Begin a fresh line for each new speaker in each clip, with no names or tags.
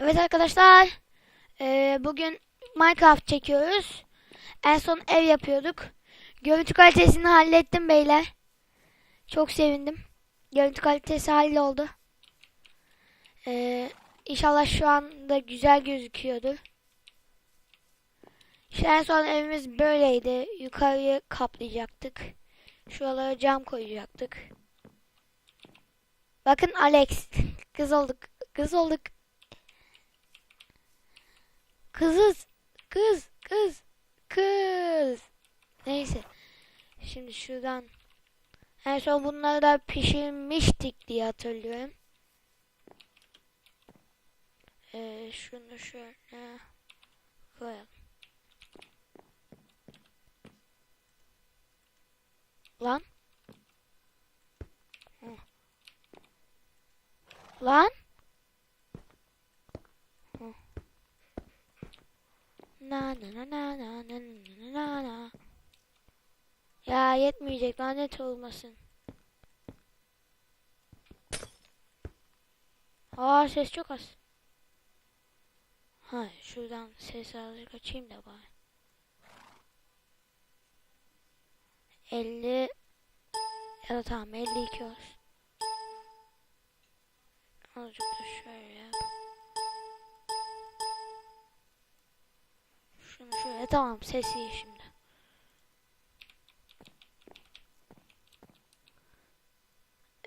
Evet arkadaşlar. eee, bugün Minecraft çekiyoruz. En son ev yapıyorduk. Görüntü kalitesini hallettim beyler. Çok sevindim. Görüntü kalitesi halloldu. Eee inşallah şu anda güzel gözüküyordur. İşte en son evimiz böyleydi. Yukarıyı kaplayacaktık. Şuralara cam koyacaktık. Bakın Alex. Kız olduk. Kız olduk. Kızız. Kız. Kız. Kız. Neyse. Şimdi şuradan. En son bunları da pişirmiştik diye hatırlıyorum. Ee, şunu şöyle koyalım. Lan. Lan. Na na na na na na na na na. Ya yetmeyecek lanet olmasın. Aa ses çok az. Ha şuradan ses azıcık açayım da bari. 50 ya da tamam 52 olsun. Azıcık da şöyle. Şunu şöyle tamam ses iyi şimdi.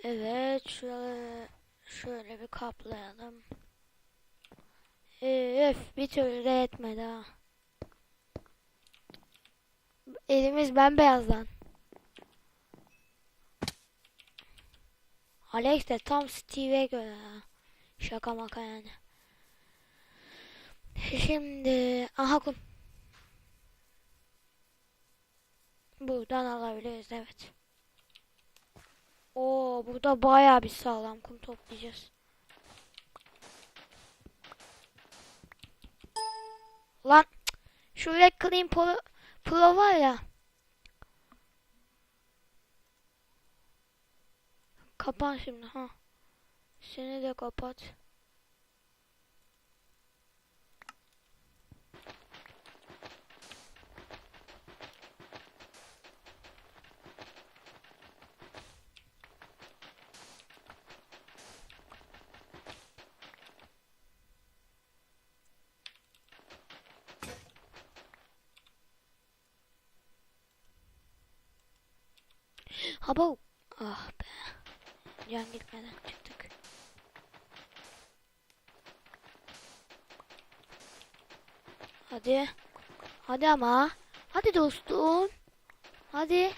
Evet şöyle şöyle bir kaplayalım. Öf bir türlü de yetmedi ha. Elimiz bembeyaz lan. Alex de tam Steve'e göre ha. Şaka maka yani. Şimdi aha kum. Buradan alabiliriz evet. Oo burada bayağı bir sağlam kum toplayacağız. Lan şu Red Clean Pro, Pro var ya. Kapan şimdi ha. Seni de kapat. Habo. Ah be. Can gitmeden çıktık. Hadi. Hadi ama. Hadi dostum. Hadi.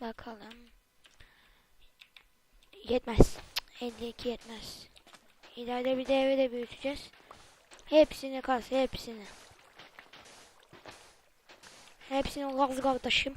Bakalım. Yetmez. 52 yetmez. İleride bir de evi de büyüteceğiz. Hepsini kas, hepsini. Hepsini gaz kardeşim.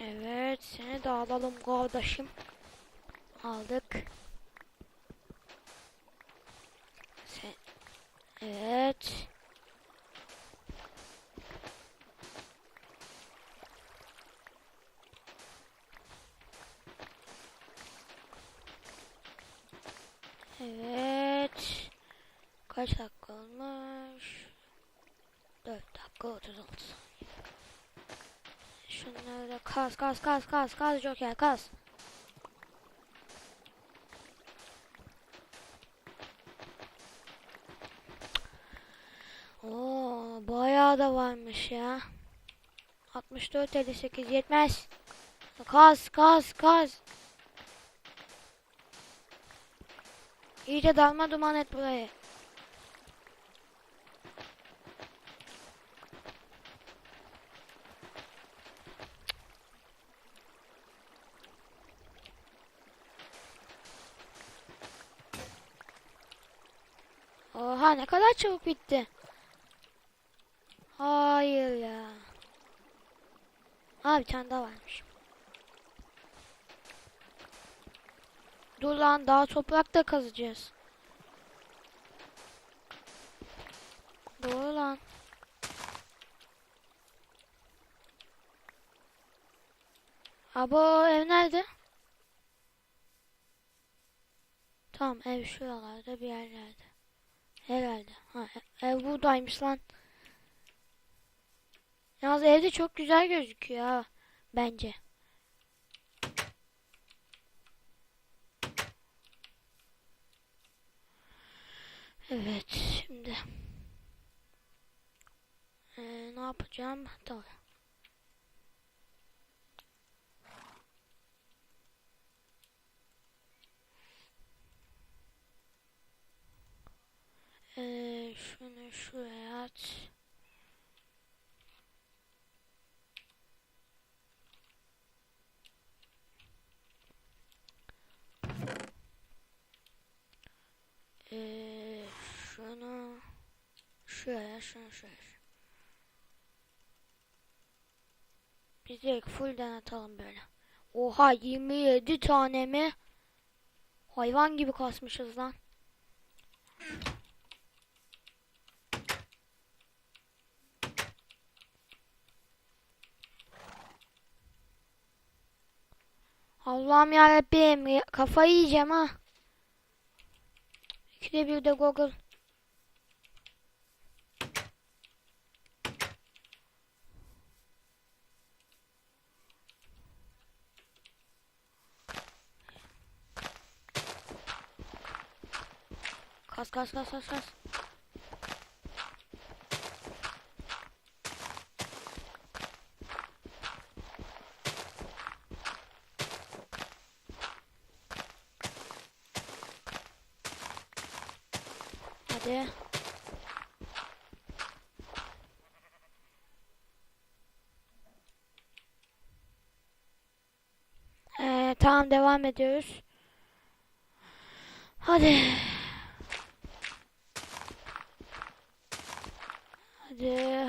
Evet, seni de alalım kardeşim. Aldık. Sen... Evet. Evet. Kaç dakika Şunları kas kas kas kas kas Joker kas. Oo bayağı da varmış ya. 64 58 yetmez. Kaz kaz kaz. İyice dalma duman et burayı. Oha ne kadar çabuk bitti. Hayır ya. Ha bir tane daha varmış. Dur lan daha toprak da kazacağız. Doğru lan. Abo ev nerede? Tamam ev şuralarda bir yerlerde. Herhalde. Ha, e- ev buradaymış lan. Yalnız evde çok güzel gözüküyor ha. Bence. Evet şimdi. Ee, ne yapacağım? Tamam. Ee, şunu şuraya at. Şunu şuraya, şunu şuraya. Biz direkt atalım böyle. Oha 27 tane mi? Hayvan gibi kasmışız lan. Allah'ım yarabbim ya- kafayı yiyeceğim ha. İkide bir de Google. Kas kas kas kas kas. Hadi. Ee, tamam devam ediyoruz. Hadi.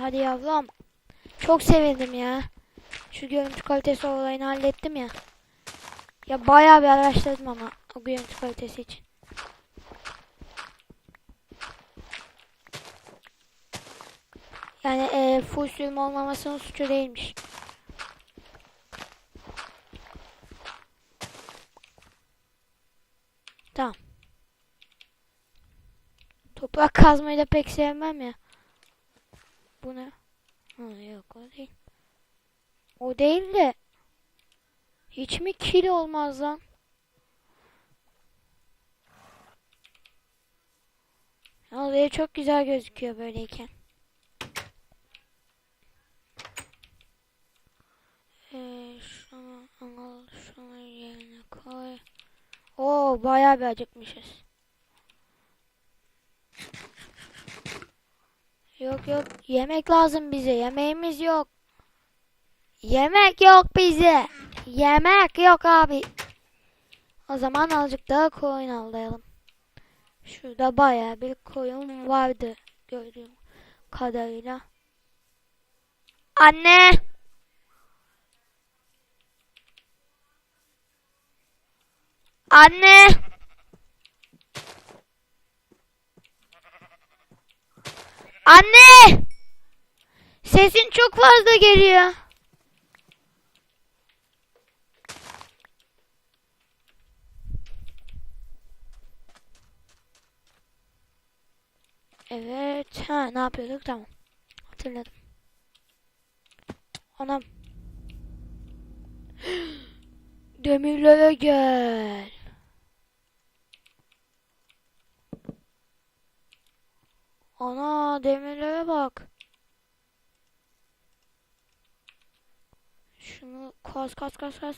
Hadi, yavrum. Çok sevindim ya. Şu görüntü kalitesi olayını hallettim ya. Ya bayağı bir araştırdım ama o görüntü kalitesi için. Yani e, full sürüm olmamasının suçu değilmiş. Tamam. Toprak kazmayı da pek sevmem ya. Bu ne? Ha, yok o değil. O değil de hiç mi kil olmaz lan? Ev çok güzel gözüküyor böyleyken. Ee, şunu al, şunu yerine koy. Oo, bayağı bir acıkmışız. Yok yok, yemek lazım bize. Yemeğimiz yok. Yemek yok bize. Yemek yok abi. O zaman azıcık daha koyun avlayalım. Şurada bayağı bir koyun vardı gördüğüm kadarıyla. Anne! Anne! Anne! Sesin çok fazla geliyor. Evet. Ha ne yapıyorduk? Tamam. Hatırladım. Anam. Demirlere gel. Ana demirlere bak. Şunu kas kas kas kas.